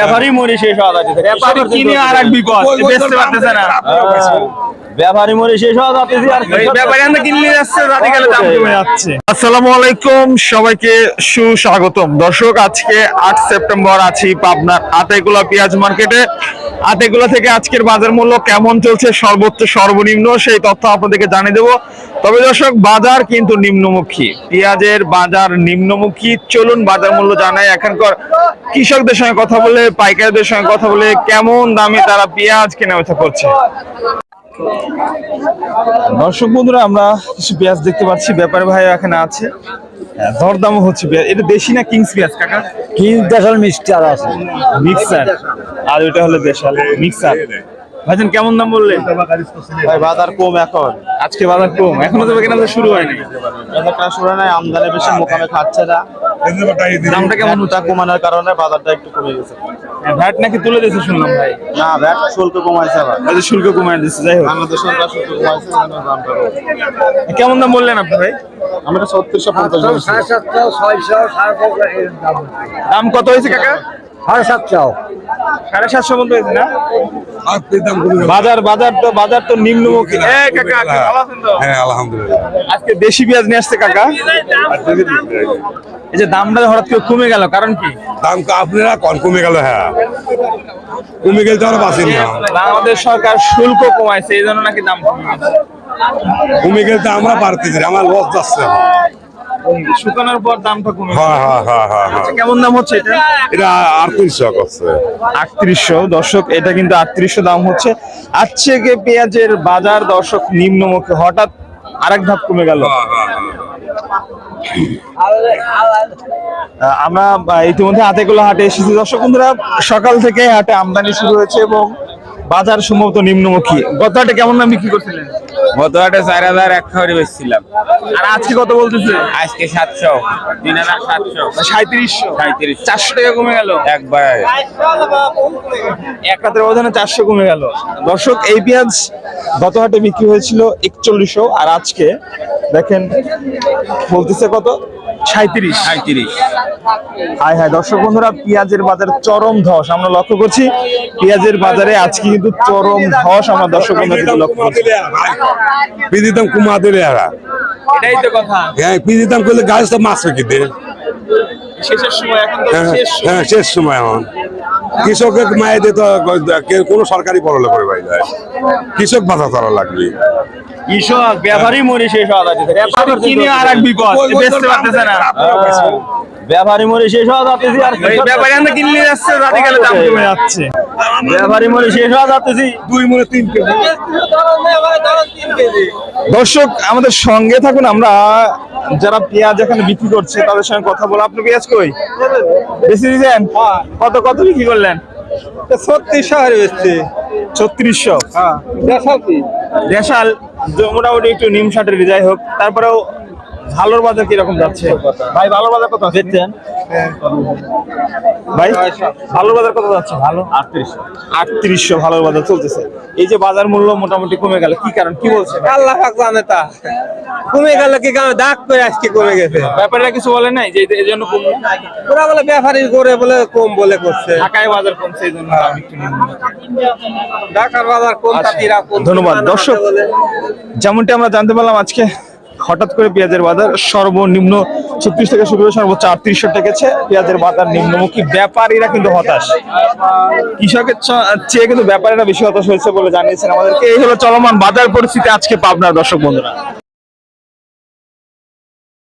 ব্যাপারই মরে শেষ হওয়া যাচ্ছে। কিনে আর এক বিপদ। বেচতে পারতেছে না। ব্যাপারই মরে শেষ হওয়া যাচ্ছে আর ব্যাপারই আমরা কিনলে যাচ্ছে রাতে গেলে দাম কমে যাচ্ছে। আসসালামু আলাইকুম সবাইকে সুস্বাগতম। দর্শক আজকে আট সেপ্টেম্বর আছি পাবনার আতেগুলা পেঁয়াজ মার্কেটে। আতেগুলা থেকে আজকের বাজার মূল্য কেমন চলছে? সর্বোচ্চ, সর্বনিম্ন, সেই তথ্য আপনাদেরকে জানিয়ে দেবো। তবে দর্শক, বাজার কিন্তু নিম্নমুখী। পেঁয়াজের বাজার নিম্নমুখী। চলুন বাজার মূল্য জানাই। এখানকার কৃষকদের সঙ্গে কথা বলে, পাইকারদের সঙ্গে কথা বলে কেমন দামে তারা পেঁয়াজ কেনা বেচা করছে? দর্শক বন্ধুরা, আমরা কিছু পেঁয়াজ দেখতে পাচ্ছি। ব্যাপারী ভাই এখানে আছে। হ্যাঁ, দরদামও হচ্ছে পেঁয়াজ এটা দেশি না কিংস পেঁয়াজ কাকা? কি দেশাল মিক্সচার আছে। মিক্সার। আর ওটা হলো দেশাল মিক্সার। ভাইজান কেমন দাম বললেন? ভাই বাজার কম এখন। আজকে বাজার কম এখনও তো কেনা শুরু হয়নি বাজারটা শুরু নাই আমদানি বেশি মোকামে খাচ্ছে না। দামটা কেমন ভ্যাটটা কমানোর কারণে বাজারটা একটু কমে গেছে। ভ্যাট নাকি তুলে দিয়েছে শুনলাম ভাই? না ভ্যাট শুল্ক কমাইছে আবার। শুল্ক কমায় দিচ্ছে যাই হোক। বাংলাদেশ সরকার শুল্ক কমাইছে। কেমন দাম বললেন আপনি ভাই? আমরা ছত্রিশশো পঞ্চাশ সাড়ে সাতশো ছয়শো সাড়ে দাম কত হয়েছে কাকা? সাড়ে সাতশো। সাড়ে সাতশো মতো হয়েছে না? বাজার বাজার তো বাজার তো নিম্নমুখী। হ্যাঁ আলহামদুলিল্লাহ। আজকে দেশি পেঁয়াজ নিয়ে আসছে কাকা। এই যে দামটা হঠাৎ করে কমে গেল কারণ কি? দাম আপনারা কম কমে গেল হ্যাঁ। কমে গেলে তো আর বাঁচেন বাংলাদেশ সরকার শুল্ক কমাইছে এই জন্য নাকি দাম কমে গেলে তো আমরা পারতেছি আমার লস যাচ্ছে। শুকানোর পর দামটা কমে। হ্যাঁ হ্যাঁ হ্যাঁ হ্যাঁ হ্যাঁ। কেমন দাম হচ্ছে এটা? এটা আটত্রিশশো করছে আটত্রিশশো। দর্শক এটা কিন্তু আটত্রিশশো দাম হচ্ছে। আজকে যে পেঁয়াজের বাজার দর্শক নিম্নমুখী। হঠাৎ আরেক ধাপ কমে গেল। আমরা ইতিমধ্যে হাতেগুলো হাটে এসেছি। দর্শক বন্ধুরা সকাল থেকে হাটে আমদানি শুরু হয়েছে এবং বাজার সম্ভবত নিম্নমুখী। গত হাটে কেমন দাম বিক্রি করছিলেন? গত হাটে চার হাজার এক করে বেচছিলাম। আর আজকে কত বলতেছে? আজকে সাতশো তিন হাজার সাতশো। সাঁত্রিশশো সাঁত্রিশ চারশো টাকা কমে গেল? একবার। এক রাতের ব্যবধানে চারশো কমে গেল। দর্শক এই পেঁয়াজ গত হাটে বিক্রি হয়েছিল একচল্লিশশো আর আজকে দেখেন বলতেছে কত? সাঁত্রিশ সাঁত্রিশ হাই হাই দর্শক বন্ধুরা পেঁয়াজের বাজার চরম ধস। আমরা লক্ষ্য করছি পেঁয়াজের বাজারে আজকে কিন্তু চরম ধস আমরা দর্শক বন্ধুরা কিন্তু লক্ষ্য করছি। পিজি দাম দিলে এটাই তো কথা। হ্যাঁ করলে গাছ তো মাছ রেখে দে। শেষের সময় এখন হ্যাঁ শেষ সময়। হ্যাঁ শেষ সময় এখন। কৃষকের মায়ে দিয়ে তো কে- কোনো সরকারি পরলে করে পাই কৃষক বাধা তারা লাগবে। কৃষক ব্যাপারই মরে শেষ হওয়া যাচ্ছে ব্যাপারী কিনে আর এক বিপদ বেচতে পারতেছে না ব্যাপারই মরে শেষ হওয়া যাচ্ছে আর ব্যাপারে আমরা কিনলে যাচ্ছে রাতে গেলে দাম কমে যাচ্ছে ব্যাপারই মরে শেষ হওয়া যাচ্ছে দুই মনে তিন কেজি দর্শক আমাদের সঙ্গে থাকুন আমরা যারা পেঁয়াজ এখানে বিক্রি করছে তাদের সঙ্গে কথা বলে আপনি পেঁয়াজ কই বেশি দিয়েছেন কত কত বিক্রি করলেন ছত্রিশশো হারে বেচছে ছত্রিশশো দেশাল কি দেশাল মোটামুটি একটু নিম শার্টের যাই হোক তারপরেও ভালোর বাজার কীরকম যাচ্ছে? ভাই ভালো বাজার কত দেখছেন? ভাই ভালো বাজার কত যাচ্ছে? ভালো। আটত্রিশশো। আটত্রিশশো ভালো বাজার চলতেছে। এই যে বাজার মূল্য মোটামুটি কমে গেল কি কারণ কি বলছে আল্লাহ পাক জানে তা। কমে গেল কি কারণে? দাগ করে আজকে কমে গেছে। ব্যাপারীরা কিছু বলে নাই যে এই জন্য কমলো ওরা বলে ব্যাপারী করে বলে কম বলে করছে। ঢাকায় বাজার কমছে এই জন্য ঢাকার বাজার কম তাঁতিরা ধন্যবাদ। দর্শক বলে। যেমনটি আমরা জানতে পারলাম আজকে হঠাৎ করে পেঁয়াজের বাজার সর্বনিম্ন ছত্রিশ থেকে শুরু করে সর্বোচ্চ আটত্রিশশো টেকেছে পেঁয়াজের বাজার নিম্নমুখী ব্যাপারীরা কিন্তু হতাশ। কৃষকের চেয়ে কিন্তু ব্যাপারীরা বেশি হতাশ হয়েছে বলে জানিয়েছেন আমাদেরকে। এই হলো চলমান বাজার পরিস্থিতি আজকে পাবনার দর্শক বন্ধুরা।